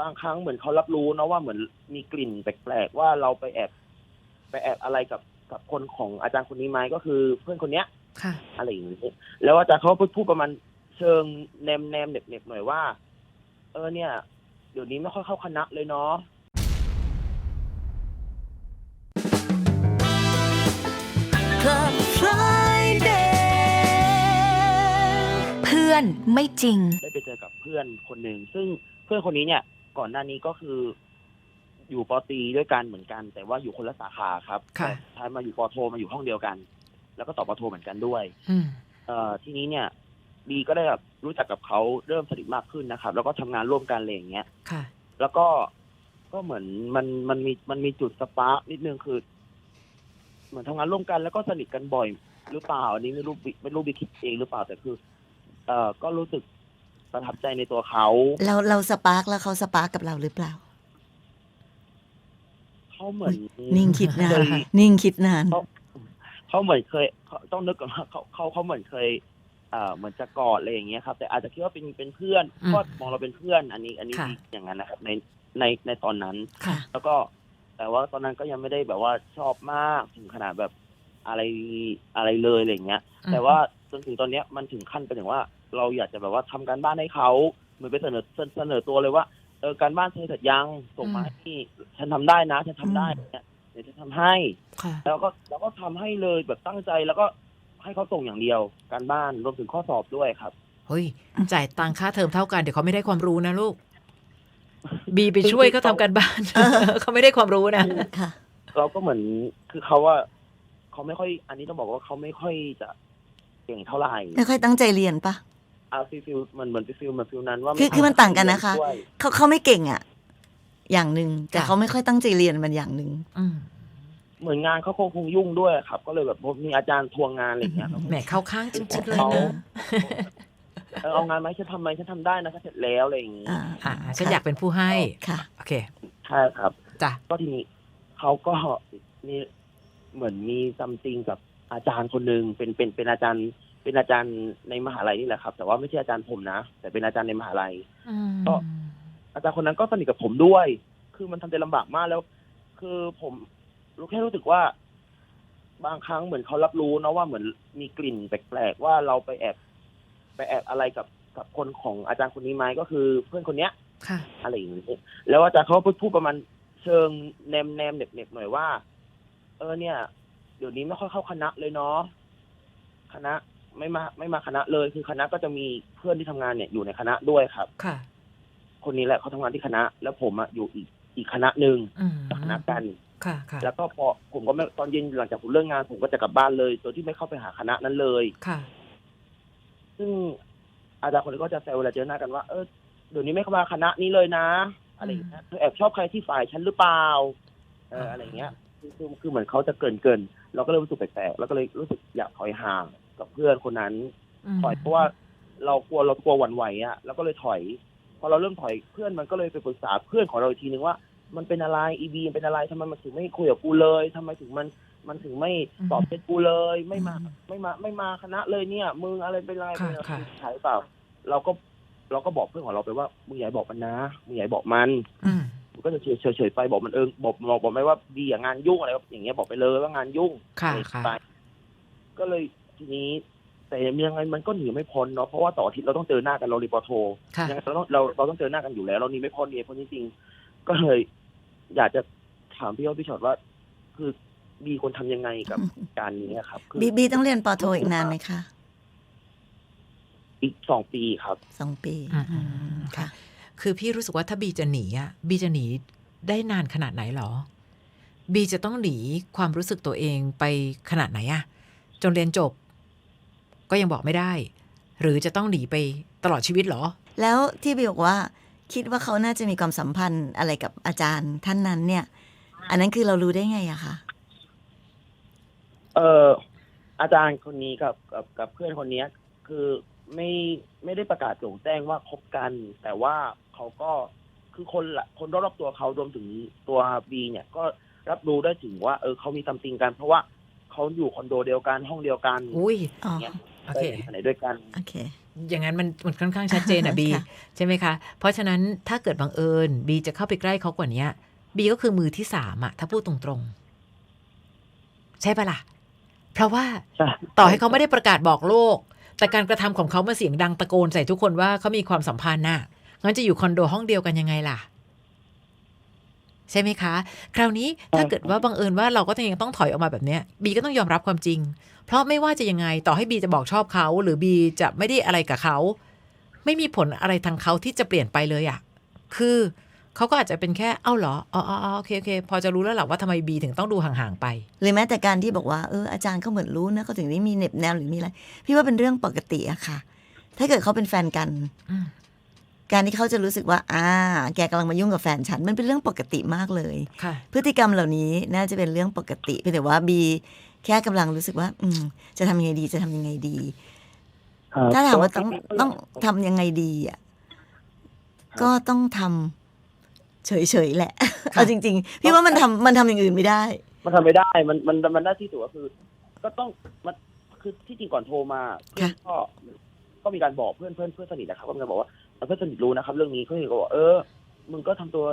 บางครั้งเหมือนเขารับรู้นะว่าเหมือนมีกลิ่นแปลกๆว่าเราไปแอบไปแอบอะไรกับกับคนของอาจารย์คนนี้ไหมก็คือเพื่อนคนเนี้ยค่ะอะไรอย่างนี้แล้วอาจารย์เขาพูดประมาณเชิงแนมแนมๆเน็บๆหน่อยว่า เออเนี่ย เดี๋ยวนี้ไม่ค่อยเข้าคณะเลยเนาะ Club Friday เพื่อนไม่จริง ได้ไปเจอกับเพื่อนคนหนึ่งซึ่งเพื่อนคนนี้เนี่ย ก่อนหน้านี้ก็คือ อยู่ปอตรีด้วยกันเหมือนกัน แต่ว่าอยู่คนละสาขาครับค่ะแต่ท้ายมาอยู่ปอโทมาอยู่ห้องเดียวกัน แล้วก็ต่อปอโทเหมือนกันด้วย อืม เอ่อทีนี้เนี่ยบีก็ได้แบบรู้จักกับเขาเริ่มสนิทมากขึ้นนะครับ แล้วก็ทำงานร่วมกันอะไรอย่างเงี้ย ค่ะ แล้วก็ก็เหมือนมันมันมีมันมีจุดสปาร์กนิดนึงคือ เหมือนทำงานร่วมกันแล้วก็สนิทกันบ่อย หรือเปล่าอันนี้ไม่รู้บิไม่รู้บีคิดเองหรือเปล่าแต่คือ เอ่อก็รู้สึก ประทับใจในตัวเขา เราเราสปาร์กแล้วเขาสปาร์กกับเราหรือเปล่า เขาเหมือนนิ่งคิดนานเคยนิ่งคิดนานเขาเหมือนเคยเขาต้องนึกก่อนว่าเขาเขาเขาเหมือนเคยเอ่อเหมือนจะกอดอะไรอย่างเงี้ยครับ แต่อาจจะคิดว่าเป็นเป็นเพื่อนอืมก็มองเราเป็นเพื่อน อันนี้ อันนี้ค่ะอย่างนั้นนะครับในในในตอนนั้นค่ะแล้วก็แต่ว่าตอนนั้นก็ยังไม่ได้แบบว่าชอบมากถึงขนาดแบบอะไรอะไรเลยอะไรอย่างเงี้ย แต่ว่าจนถึงตอนเนี้ยมันถึงขั้นเป็นอย่างว่า เราอยากจะแบบว่าทำการบ้านให้เขาเหมือนไปเสนอเสนอตัวเลยว่าเออการบ้านเธอเสร็จยังส่งมาให้พี่ฉันทำได้นะฉันทำได้เนี่ยเดี๋ยวจะทำให้ค่ะแล้วก็แล้วก็ทำให้เลยแบบตั้งใจแล้วก็ให้เขาส่งอย่างเดียว การบ้านรวมถึงข้อสอบด้วยครับเฮ้ยจ่ายตังค่าเทอมเท่ากันเดี๋ยวเขาไม่ได้ความรู้นะลูกบีไปช่วยเขาทำการบ้านเขาไม่ได้ความรู้นะค่ะ เราก็เหมือนคือเขาว่าเขาไม่ค่อย อันนี้ต้องบอกว่าเขาไม่ค่อยจะเก่งเท่าไหร่ไม่ค่อยตั้งใจเรียนปะ อาฟิลฟิลเหมือนเหมือนฟิลเหมือนฟิลนั้นว่าคือคือมันต่างกันนะคะ ด้วยเขาเขาไม่เก่งอะ อย่างหนึ่งแต่ค่ะ เขาไม่ค่อยตั้งใจเรียนมันอย่างหนึ่งอืมเหมือนงานเขาคงคงยุ่งด้วยครับ ก็เลยแบบมีอาจารย์ทวงงานอะไรอย่างเงี้ยครับ แหมเข้าข้างจริงๆเลยเขานะเออเอางานไหมฉันทำไหมฉันทำได้นะฉันเสร็จแล้วอะไรอย่างงี้อ่าอ่าฉันอยากเป็นผู้ให้ ค่ะ โอเคใช่ครับ จ้ะก็ทีนี้เขาก็มีเหมือนมีซัมติงกับอาจารย์คนหนึ่งเป็นเป็นเป็นอาจารย์ เป็นอาจารย์ในมหาลัยนี่แหละครับ แต่ว่าไม่ใช่อาจารย์ผมนะ แต่เป็นอาจารย์ในมหาลัยอืมก็อาจารย์คนนั้นก็สนิทกับผมด้วย คือมันทำใจลำบากมากแล้ว คือผมรู้แค่รู้สึกว่า บางครั้งเหมือนเขารับรู้นะว่าเหมือนมีกลิ่นแปลกๆว่าเราไปแอบไปแอบอะไรกับกับคนของอาจารย์คนนี้ไหมก็คือเพื่อนคนเนี้ยค่ะอะไรอย่างนี้แล้วอาจารย์เขาก็พูดประมาณเชิงแนมแนมๆเน็บเน็บๆหน่อยว่า เออเนี่ย เดี๋ยวนี้ไม่ค่อยเข้าคณะเลยเนาะคณะ ไม่มาไม่มาคณะเลย คือคณะก็จะมีเพื่อนที่ทำงานเนี่ยอยู่ในคณะด้วยครับ ค่ะ คนนี้แหละเขาทำงานที่คณะ แล้วผมอะอยู่อีกอีกคณะหนึ่งอืมคณะกัน ค่ะค่ะแล้วก็พอผมก็ไม่ตอนเย็นหลังจากผมเลิกงาน ผมก็จะกลับบ้านเลยโดยที่ไม่เข้าไปหาคณะนั้นเลย ค่ะ ซึ่งอาจารย์คนนี้ก็จะแซวเวลาเจอหน้ากันว่า เออเดี๋ยวนี้ไม่เข้ามาคณะนี้เลยนะอะไรอย่างเงี้ยเธอแอบชอบใครที่ฝ่ายฉันหรือเปล่าเอออะไรอย่างเงี้ยคือคือคือเหมือนเขาจะเกินเกินๆเราก็เลยรู้สึกแปลกๆแล้วก็เลยรู้สึกอยากถอยห่าง กับเพื่อนคนนั้น ถอยเพราะว่าเรากลัวเรากลัวหวั่นไหวอะแล้วก็เลยถอย พอเราเริ่มถอยเพื่อนมันก็เลยไปปรึกษาเพื่อนของเราอีกทีนึงว่า มันเป็นอะไรอีบีมันเป็นอะไรทำไมมันถึงไม่คุยกับกูเลยทำไมถึงมันมันถึงไม่ตอบเป็นกูเลย ไม่มา ไม่มาไม่มาคณะเลยเนี่ยมึงอะไรเป็นอะไรค่ะเป็นอะไรค่ะใช่เปล่า เราก็เราก็บอกเพื่อนของเราไปว่ามึงอย่าให้บอกมันนะมึงอย่าให้บอกมันอืมมันก็จะเฉยเฉยๆไปบอกมันเออบอกบอกบอกไม่ว่าดีอย่างงานยุ่งอะไรอย่างเงี้ยบอกไปเลยว่างานยุ่งค่ะอะไรค่ะไปก็เลย ทีนี้ แต่ยังไงมันก็หนีไม่พ้นเนาะเพราะว่าต่ออาทิตย์เราต้องเจอหน้ากันเรารีปอโทค่ะยังไงเราต้องเราเราต้องเจอหน้ากันอยู่แล้ว เราหนีไม่พ้นหนีไม่พ้นจริงๆก็เลย อยากจะถามพี่อ้อพี่ชอดว่า คือบีควรทำยังไงกับการนี้ครับคือบีบีต้องเรียนปอโทอีกนานไหมคะอีกสองปีครับ สองปีอืมอืมค่ะ คือพี่รู้สึกว่าถ้าบีจะหนีอะบีจะหนีได้นานขนาดไหนหรอ บีจะต้องหนีความรู้สึกตัวเองไปขนาดไหนอะจนเรียนจบ ก็ยังบอกไม่ได้ หรือจะต้องหนีไปตลอดชีวิตเหรอ แล้วที่บีบอกว่า คิดว่าเขาน่าจะมีความสัมพันธ์อะไรกับอาจารย์ท่านนั้นเนี่ย อันนั้นคือเรารู้ได้ไงอะคะเอออาจารย์คนนี้กับกับกับเพื่อนคนเนี้ยคือไม่ไม่ได้ประกาศโจ่งแจ้งว่าคบกัน แต่ว่าเขาก็คือคนละคนรอบๆตัวเขารวมถึงตัวบีเนี่ยก็รับรู้ได้ถึงว่า เออเขามีซัมติงกัน เพราะว่าเขาอยู่คอนโดเดียวกันห้องเดียวกันอุ้ยอ๋อเนี่ย โอเคไปไหนด้วยกันโอเคอย่างนั้นมันมันค่อนข้างชัดเจนอะบีค่ะใช่ไหมคะ เพราะฉะนั้นถ้าเกิดบังเอิญบีจะเข้าไปใกล้เขากว่านี้บีก็คือมือที่สามอะถ้าพูดตรงๆ ใช่ปะล่ะ เพราะว่าใช่ต่อให้เขาไม่ได้ประกาศบอกโลก แต่การกระทำของเขามาเสียงดังตะโกนใส่ทุกคนว่าเขามีความสัมพันธ์น่ะงั้นจะอยู่คอนโดห้องเดียวกันยังไงล่ะ ใช่ไหมคะ คราวนี้ถ้าเกิดว่าบังเอิญว่าเราก็ยังต้องถอยออกมาแบบเนี้ยบีก็ต้องยอมรับความจริง เพราะไม่ว่าจะยังไงต่อให้บีจะบอกชอบเขา หรือบีจะไม่ได้อะไรกับเขา ไม่มีผลอะไรทางเขาที่จะเปลี่ยนไปเลยอะคือเขาก็อาจจะเป็นแค่เอ้าเหรออ๋ออ๋ออ๋อโอเคโอเค พอจะรู้แล้วแหละว่าทำไมบีถึงต้องดูห่างๆไปหรือแม้แต่การที่บอกว่าเอออาจารย์เขาเหมือนรู้นะเขาถึงได้มีเหน็บแนวหรือมีอะไร พี่ว่าเป็นเรื่องปกติอะค่ะ ถ้าเกิดเขาเป็นแฟนกันอืม การที่เขาจะรู้สึกว่า อ่า แกกำลังมายุ่งกับแฟนฉัน มันเป็นเรื่องปกติมากเลย ค่ะ พฤติกรรมเหล่านี้น่าจะเป็นเรื่องปกติเพียงแต่ว่าบีแค่กำลังรู้สึกว่า อืม จะทำยังไงดีจะทำยังไงดี ครับถ้าถามว่าต้องต้องทำยังไงดีอะก็ต้องทำเฉยๆแหละ เอาจริง ๆ พี่ว่ามันทำมันทำอย่างอื่นไม่ได้ มันทำไม่ได้ มันมันมันได้ที่สุดก็คือ ก็ต้องมันคือที่จริงก่อนโทรมาเพื่อนก็ก็มีการบอกเพื่อนเพื่อนเพื่อนสนิทนะครับก็มีการบอกว่า เพื่อนสนิทรู้นะครับ เรื่องนี้เขาก็บอกเออ มึงก็ทำตัว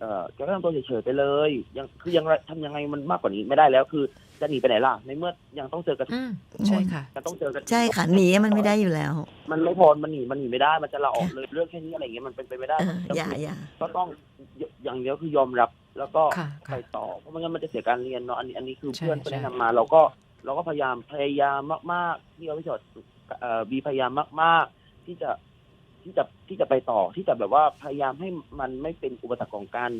เออแกก็ทำตัวเฉยๆไปเลย ยังคือยังไงทำยังไงมันมากกว่านี้ไม่ได้แล้ว คือจะหนีไปไหนล่ะในเมื่อยังต้องเจอกันอืมใช่ค่ะยังต้องเจอกันใช่ค่ะหนีมันไม่ได้อยู่แล้ว มันไม่พอมันหนีมันหนีไม่ได้มันจะลาออกเลยเรื่องแค่นี้อะไรเงี้ยมันเป็นไปไม่ได้เอออย่าอย่าก็ต้องอย่างเดียวคือยอมรับ แล้วก็ค่ะไปค่ะต่อเพราะไม่งั้นมันจะเสียการเรียนเนาะอันนี้อันนี้คือใช่เพื่อนใช่แนะนำมาเราก็เราก็พยายามพยายามมากๆที่เราพิจารเอ่อบีพยายามมาก ๆ ที่จะ ที่จะที่จะไปต่อที่จะแบบว่าพยายามให้มันไม่เป็นอุปสรรคของการ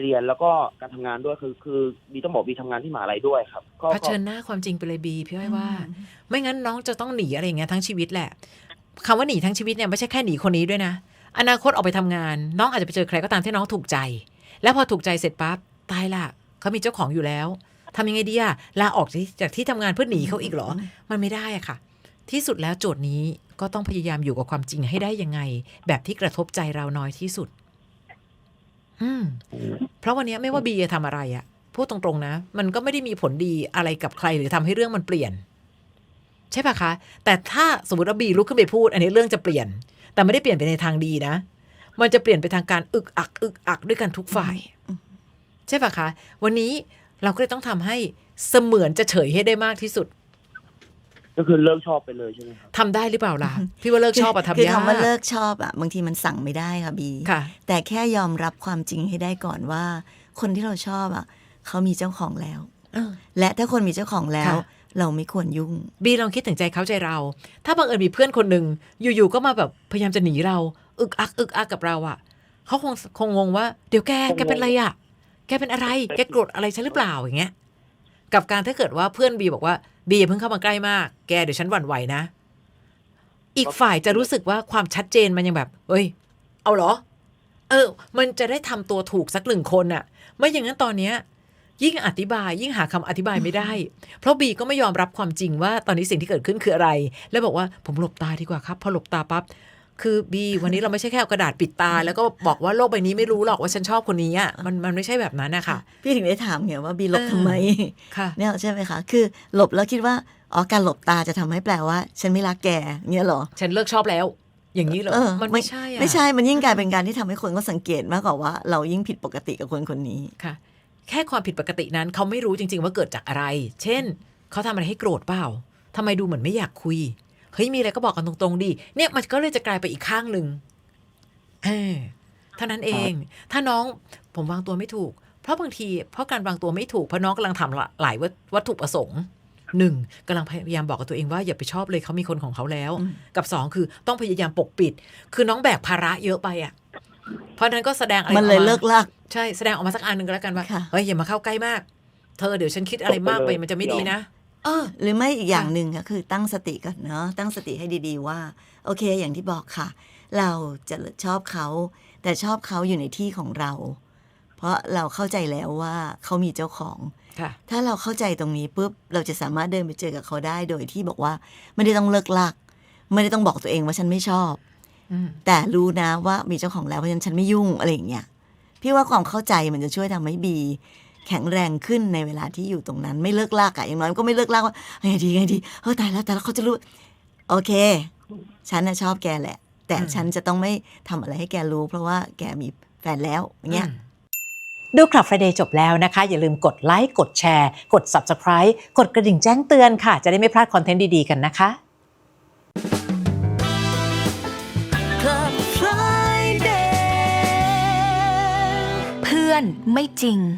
เรียนแล้วก็การทำงานด้วยคือ คือบีต้องบอกบีทำงานที่มหาลัยด้วยครับก็เผชิญหน้าความจริงไปเลยบีพี่อ้อยว่า ไม่งั้นน้องจะต้องหนีอะไรอย่างเงี้ยทั้งชีวิตแหละคำว่าหนีทั้งชีวิตเนี่ยไม่ใช่แค่หนีคนนี้ด้วยนะ อนาคตออกไปทำงาน น้องอาจจะไปเจอใครก็ตามที่น้องถูกใจ แล้วพอถูกใจเสร็จปั๊บตายละเขามีเจ้าของอยู่แล้วทำยังไงดีอะลาออกจากที่ทำงานเพื่อหนีเขาอีกเหรอ มันไม่ได้อะค่ะ ที่สุดแล้วโจทย์นี้ก็ต้องพยายามอยู่กับความจริงให้ได้ยังไง แบบที่กระทบใจเราน้อยที่สุด อืม เพราะวันนี้ไม่ว่าบีจะทำอะไรอะพูดตรงๆนะ มันก็ไม่ได้มีผลดีอะไรกับใครหรือทำให้เรื่องมันเปลี่ยน ใช่ปะคะ แต่ถ้าสมมติว่าบีลุกขึ้นไปพูด อันนี้เรื่องจะเปลี่ยน แต่ไม่ได้เปลี่ยนไปในทางดีนะ มันจะเปลี่ยนไปทางการอึกอัก อึกอักด้วยกันทุกฝ่าย ใช่ปะคะ วันนี้เราก็เลยต้องทำให้เสมือนจะเฉยให้ได้มากที่สุด ก็คือเลิกชอบไปเลยใช่ไหมครับทำได้หรือเปล่าล่ะ พี่ว่าเลิกชอบอะคือทำยากคำว่าเลิกชอบอะบางทีมันสั่งไม่ได้ค่ะบี ค่ะ แต่แค่ยอมรับความจริงให้ได้ก่อนว่า คนที่เราชอบอะเขามีเจ้าของแล้ว เออ และถ้าคนมีเจ้าของแล้ว ค่ะ เราไม่ควรยุ่ง บีลองคิดถึงใจเขาใจเรา ถ้าบังเอิญมีเพื่อนคนหนึ่งอยู่ๆก็มาแบบพยายามจะหนีเรา อึกอักอึกอักกับเราอะเขาคงคงงงว่า เดี๋ยวแกแกเป็นอะไรอะแกเป็นอะไร แกโกรธอะไรฉันหรือเปล่าอย่างเงี้ย กับการถ้าเกิดว่าเพื่อนบีบอกว่าบีอย่าเพิ่งเข้ามาใกล้มาก แกเดี๋ยวฉันหวั่นไหวนะ อีกฝ่ายจะรู้สึกว่าความชัดเจนมันยังแบบ เอ้ย เอาเหรอ เออ มันจะได้ทำตัวถูกสักหนึ่งคนอะไม่อย่างนั้นตอนเนี้ยยิ่งอธิบาย ยิ่งหาคำอธิบายไม่ได้ เพราะบีก็ไม่ยอมรับความจริงว่าตอนนี้สิ่งที่เกิดขึ้นคืออะไร แล้วบอกว่าผมหลบตาดีกว่าครับ พอหลบตาปั๊บ คือบีวันนี้เราไม่ใช่แค่เอากระดาษปิดตา แล้วก็บอกว่าโลกใบนี้ไม่รู้หรอกว่าฉันชอบคนนี้อะมันมันไม่ใช่แบบนั้นนะคะพี่ถึงได้ถามไงว่าบีหลบเออทำไมค่ะเนี่ยใช่ไหมคะคือหลบแล้วคิดว่าอ๋อการหลบตาจะทำให้แปลว่า ฉันไม่รักแกเงี้ยเหรอ ฉันเลิกชอบแล้ว อย่างนี้เหรอเออมันไม่ใช่อะไม่ใช่มันยิ่งกลายเป็นการที่ทำให้คนก็สังเกตมากกว่าว่า เรายิ่งผิดปกติกับคนคนนี้ค่ะ แค่ความผิดปกตินั้นเขาไม่รู้จริง ๆ ว่าเกิดจากอะไร เช่นเขาทำอะไรให้โกรธเปล่าทำไมดูเหมือนไม่อยากคุย เฮ้ยมีอะไรก็บอกกันตรงๆดิเนี่ยมันก็เลยจะกลายไปอีกข้างหนึ่งเออเท่านั้นเอง ถ้าน้องผมวางตัวไม่ถูก เพราะบางที เพราะการวางตัวไม่ถูกเพราะน้องกำลังทำหลายวัตถุประสงค์หนึ่งกำลังพยายามบอกกับตัวเองว่าอย่าไปชอบเลยเขามีคนของเขาแล้วอืมกับสองคือต้องพยายามปกปิด คือน้องแบกภาระเยอะไปอะ เพราะฉะนั้นก็แสดงอะไรมันเลยออมาเลิกลากใช่แสดงออกมาสักอันหนึ่งก็แล้วกันว่าค่ะเฮ้ยอย่ามาเข้าใกล้มาก เธอเดี๋ยวฉันคิดอะไรมากไปมันจะไม่ดีนะ เออ หรือไม่อีกอย่างค่ะหนึ่งก็คือตั้งสติก่อนเนาะตั้งสติให้ดีๆว่า โอเค อย่างที่บอกค่ะ เราจะชอบเขา แต่ชอบเขาอยู่ในที่ของเรา เพราะเราเข้าใจแล้วว่าเขามีเจ้าของค่ะถ้าเราเข้าใจตรงนี้ปุ๊บเราจะสามารถเดินไปเจอกับเขาได้โดยที่บอกว่า ไม่ได้ต้องเลิกลัก ไม่ได้ต้องบอกตัวเองว่าฉันไม่ชอบอืมแต่รู้นะว่ามีเจ้าของแล้วเพราะฉะนั้นฉันไม่ยุ่งอะไรอย่างเงี้ยพี่ว่าความเข้าใจมันจะช่วยทำให้บี แข็งแรงขึ้นในเวลาที่อยู่ตรงนั้น ไม่เลิกลากอะอย่างน้อยก็ไม่เลิกลากว่าไงดีไงดีเฮ้ยตายแล้วแต่แล้วเขาจะรู้ โอเค ฉันน่ะชอบแกแหละ แต่อืมฉันจะต้องไม่ทำอะไรให้แกรู้ เพราะว่าแกมีแฟนแล้วอย่างเงี้ยดูคลับ Friday จบแล้วนะคะ อย่าลืมกดไลค์กดแชร์ กด Subscribe กดกระดิ่งแจ้งเตือนค่ะ จะได้ไม่พลาดคอนเทนต์ดี ๆ กันนะคะ Club Friday เพื่อนไม่จริง